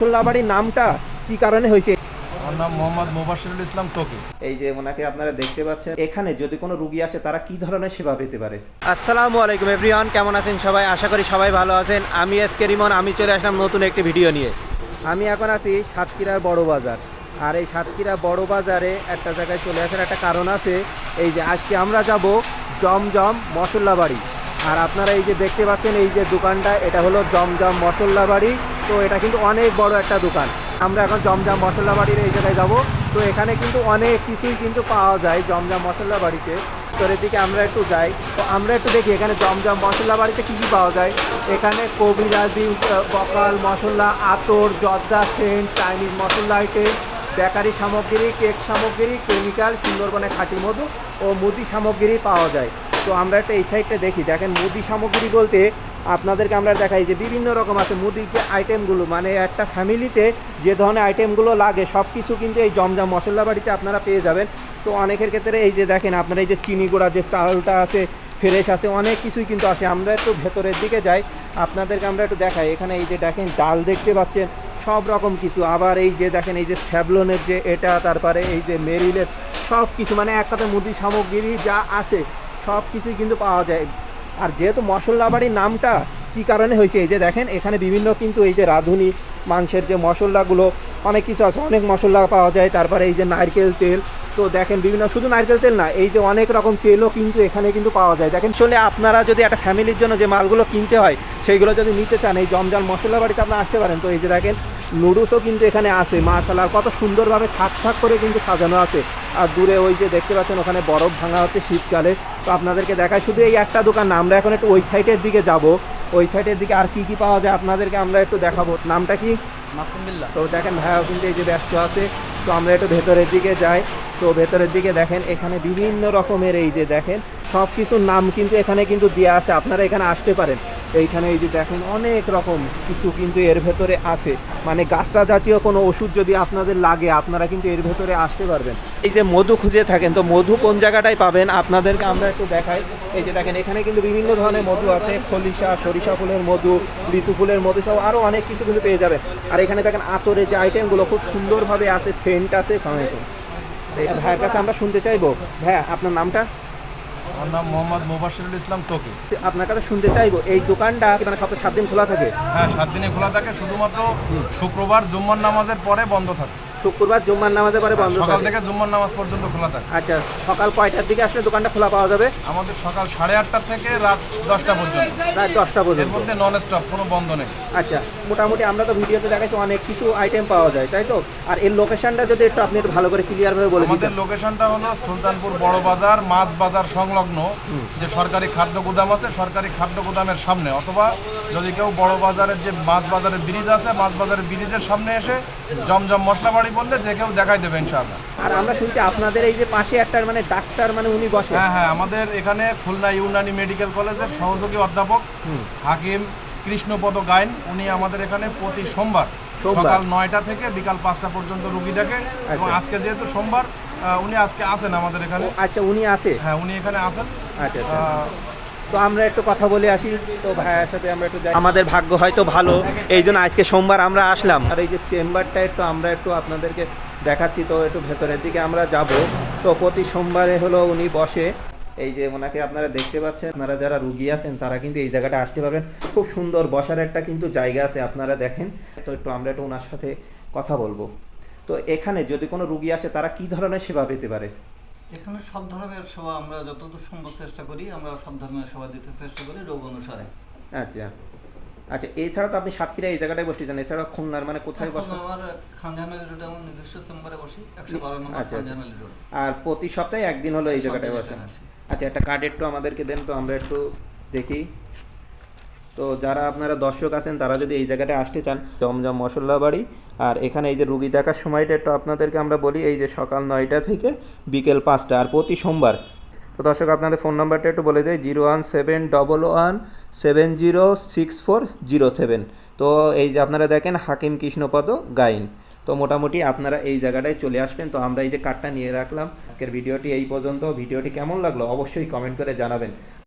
মোল্লাবাড়ির নামটা কি কারণে হয়েছে? আমার নাম মোহাম্মদ মোবাশিরুল ইসলাম তোকে এই যে ওনাকে আপনারা দেখতে পাচ্ছেন এখানে যদি কোনো রুগী আসে তারা কি ধরনের সেবা পেতে পারে? আসসালামু আলাইকুম এভরিওয়ান কেমন আছেন সবাই? আশা করি সবাই ভালো আছেন। আমি এস কে রিমন আমি চলে আসলাম নতুন একটি ভিডিও নিয়ে। আমি এখন আছি সাতক্ষীরার বড় বাজার। আর এই সাতক্ষীরা বড় বাজারে একটা জায়গায় চলে আসার একটা কারণ আছে এই যে আজকে আমরা যাব জমজম মশলা বাড়ি আর আপনারা এই যে দেখতে পাচ্ছেন এই যে দোকানটা এটা হলো জমজম মশলা বাড়ি তো এটা কিন্তু অনেক বড় একটা দোকান। আমরা এখন জমজম মশলা বাড়ির এই জায়গায় যাব। তো এখানে কিন্তু অনেক কিছুই কিন্তু পাওয়া যায় জমজম মশলা বাড়িতে। তো এর দিকে আমরা একটু যাই। তো আমরা একটু দেখি এখানে জমজম মশলা বাড়িতে কী কী পাওয়া যায়। এখানে কবিরাজি বকাল মশলা, আতর, জর্দা, সেন্ট, চাইনিজ মশলা আইটেম বেকারি সামগ্রী, কেক সামগ্রী, কেমিক্যাল, সুন্দরবনে খাঁটি মধু ও মুদি সামগ্রী পাওয়া যায়। তো আমরা একটা এই সাইডটা দেখি। দেখেন, মুদি সামগ্রী বলতে আপনাদেরকে আমরা দেখাই যে বিভিন্ন রকম আছে মুদির যে আইটেমগুলো মানে একটা ফ্যামিলিতে যে ধরনের আইটেমগুলো লাগে সব কিছু কিন্তু এই জমজম মশলা বাড়িতে আপনারা পেয়ে যাবেন। তো অনেকের ক্ষেত্রে এই যে দেখেন, আপনারা এই যে চিনি গুঁড়া, যে চালটা আছে ফ্রেশ আছে, অনেক কিছুই কিন্তু আসে। আমরা একটু ভেতরের দিকে যাই, আপনাদেরকে আমরা একটু দেখাই। এখানে এই যে দেখেন, ডাল দেখতে পাচ্ছেন, সব রকম কিছু। আবার এই যে দেখেন, এই যে স্যাভলনের যে এটা, তারপরে এই যে মেরিলের সব কিছু মানে এক কথায় মুদি সামগ্রী যা আছে সব কিছুই কিন্তু পাওয়া যায়। আর যেহেতু মশলা বাড়ির নামটা কী কারণে হয়েছে, এই যে দেখেন, এখানে বিভিন্ন কিন্তু এই যে রাঁধুনি, মাংসের যে মশলাগুলো, অনেক কিছু আছে, অনেক মশলা পাওয়া যায়, তারপরে এই যে নারকেল তেল, তো দেখেন বিভিন্ন, শুধু নারকেল তেল না, এই যে অনেক রকম তেলও কিন্তু এখানে কিন্তু পাওয়া যায়। দেখেন আসলে আপনারা যদি একটা ফ্যামিলির জন্য যে মালগুলো কিনতে হয়, সেইগুলো যদি নিতে চান, এই জমজম মশলা বাড়িতে আপনারা আসতে পারেন। তো এই যে দেখেন নুডলসও কিন্তু এখানে আছে। মাশাল্লাহ কত সুন্দরভাবে থাক থাক করে কিন্তু সাজানো আছে। আর দূরে ওই যে দেখতে পাচ্ছেন ওখানে বরফ ভাঙা হচ্ছে শীতকালে। তো আপনাদেরকে দেখায় শুধু এই একটা দোকান না আমরা এখন একটু ওই সাইডের দিকে যাব। ওই সাইডের দিকে আর কি কি পাওয়া যায় আপনাদেরকে আমরা একটু দেখাবো। নামটা কি? মাসুমিল্লা তো দেখেন ভাইয়া কিন্তু এই যে ব্যস্ত আছে। তো আমরা একটু ভেতরের দিকে যাই। তো ভেতরের দিকে দেখেন এখানে বিভিন্ন রকমের এই যে দেখেন সব কিছুর নাম কিন্তু এখানে কিন্তু দেওয়া আছে। আপনারা এখানে আসতে পারেন। এইখানে এই যে দেখেন অনেক রকম কিছু কিন্তু এর ভেতরে আছে। মানে গাছটা জাতীয় কোনো ওষুধ যদি আপনাদের লাগে, আপনারা কিন্তু এর ভেতরে আসতে পারবেন। এই যে মধু খুঁজে থাকেন, তো মধু কোন জায়গাটায় পাবেন? আপনাদেরকে আমরা একটু দেখাই। এই যে দেখেন, এখানে কিন্তু বিভিন্ন ধরনের মধু আছে। খলিশা, সরিষা ফুলের মধু, লিচু ফুলের মধু সব আরও অনেক কিছু কিন্তু পেয়ে যাবেন। আর এখানে দেখেন আতরের যে আইটেমগুলো খুব সুন্দরভাবে আছে সেন্ট আছে ভাইয়ের কাছে আমরা শুনতে চাইব। হ্যাঁ আপনার নামটা? আমার নাম মোহাম্মদ মোবাশিরুল ইসলাম তোকে আপনার কাছে শুনতে চাইব এই দোকানটা কি মানে সপ্তাহে সাত দিন খোলা থাকে? হ্যাঁ সাত দিনে খোলা থাকে শুধুমাত্র শুক্রবার জুম্মার নামাজের পরে বন্ধ থাকে। শুক্রবার জুম্মার নামাজের পরে বন্ধ সকাল থেকে। জুম্মার নামাজ পর্যন্ত খোলা থাকে। আচ্ছা সকাল কয়টার দিকে আসলে দোকানটা খোলা পাওয়া যাবে? আমাদের সকাল সাড়ে আটটা থেকে রাত দশটা পর্যন্ত। রাত দশটা এর পর্যন্ত মধ্যে নন স্টপ কোনো বন্ধ নেই। আচ্ছা মোটামুটি আমরা তো ভিডিওতে দেখাচ্ছি অনেক কিছু আইটেম পাওয়া যায় তাই তো? আর এর লোকেশনটা যদি একটু আপনি একটু ভালো করে ক্লিয়ারভাবে বলে আমাদের লোকেশনটা হলো সুলতানপুর বড় বাজার মাছ বাজার সংলগ্ন যে সরকারি খাদ্য গুদাম আছে সরকারি খাদ্য গুদামের সামনে। অথবা যদি কেউ বড় বাজারের যে মাছ বাজারের ব্রিজ আছে মাছ বাজারের ব্রিজের সামনে এসে জমজম মশলা বাড়ি বললে যে কেউ দেখাই দেবে ইনশাআল্লাহ। আর আমরা শুনছি আপনাদের এই যে পাশে একটা মানে ডাক্তার মানে উনি বসে। হ্যাঁ হ্যাঁ আমাদের এখানে খুলনা ইউনানি মেডিকেল কলেজের সহযোগী অধ্যাপক হাকিম কৃষ্ণপদ গাইন উনি আমাদের এখানে প্রতি সোমবার। সকাল নয়টা থেকে বিকাল পাঁচটা পর্যন্ত রুগী দেখে এবং আচ্ছা। আজকে যেহেতু সোমবার উনি আজকে আসেন আমাদের এখানে। আচ্ছা উনি আছে হ্যাঁ উনি এখানে আসেন। আচ্ছা আচ্ছা। তো আমরা একটু কথা বলে আসি। তো ভাইয়ের সাথে আমরা একটু আমাদের ভাগ্য হয়তো ভালো। এই জন্য আজকে সোমবার আমরা আসলাম। আর এই যে চেম্বারটা একটু আমরা একটু আপনাদেরকে দেখাচ্ছি তো একটু ভেতরের দিকে আমরা যাব। তো প্রতি সোমবারে হলো উনি বসে। এই যে ওনাকে আপনারা দেখতে পাচ্ছেন আপনারা যারা রুগী আছেন তারা কিন্তু এই জায়গাটা আসতে পারবেন। খুব সুন্দর বসার একটা কিন্তু জায়গা আছে আপনারা দেখেন। তো একটু আমরা একটু ওনার সাথে কথা বলব। তো এখানে যদি কোনো রুগী আসে তারা কি ধরনের সেবা পেতে পারে? এখানে সব ধরনের সেবা আমরা যতদূর সম্ভব চেষ্টা করি আমরা সব ধরনের সেবা দিতে চেষ্টা করি রোগ অনুসারে। আচ্ছা। আচ্ছা এছাড়া তো আপনি সাতক্ষীরা এই জায়গাটায় বসতে চান এছাড়া খুলনার মানে কোথায় বসেন আমার খানজাহামেলি রোডে আমার নিজস্ব চেম্বারে বসি একশো বারো নম্বর আচ্ছা, আচ্ছা। রোড। আর প্রতি সপ্তাহে একদিন হলো এই জায়গাটায় বসেন? আসি। আচ্ছা একটা কার্ড একটু আমাদেরকে দেন তো আমরা একটু দেখি। তো যারা আপনারা দর্শক আছেন, তারা যদি এই জায়গাটায় আসতে চান, জমজম মশলা বাড়ি, আর এখানে এই যে রুগী দেখার সময়টা একটু আপনাদেরকে আমরা বলি, এই যে সকাল নয়টা থেকে বিকেল পাঁচটা, আর প্রতি সোমবার। তো দর্শক, আপনাদের ফোন নাম্বারটা একটু বলে দেয় zero one seven double one seven zero six four zero seven. তো এই যে আপনারা দেখেন, হাকিম কৃষ্ণপদ গাইন। তো মোটামুটি আপনারা এই জায়গাটায় চলে আসবেন। তো আমরা এই যে কার্ডটা নিয়ে রাখলাম। আজকের ভিডিওটি এই পর্যন্ত। ভিডিওটি কেমন লাগল অবশ্যই কমেন্ট করে জানাবেন।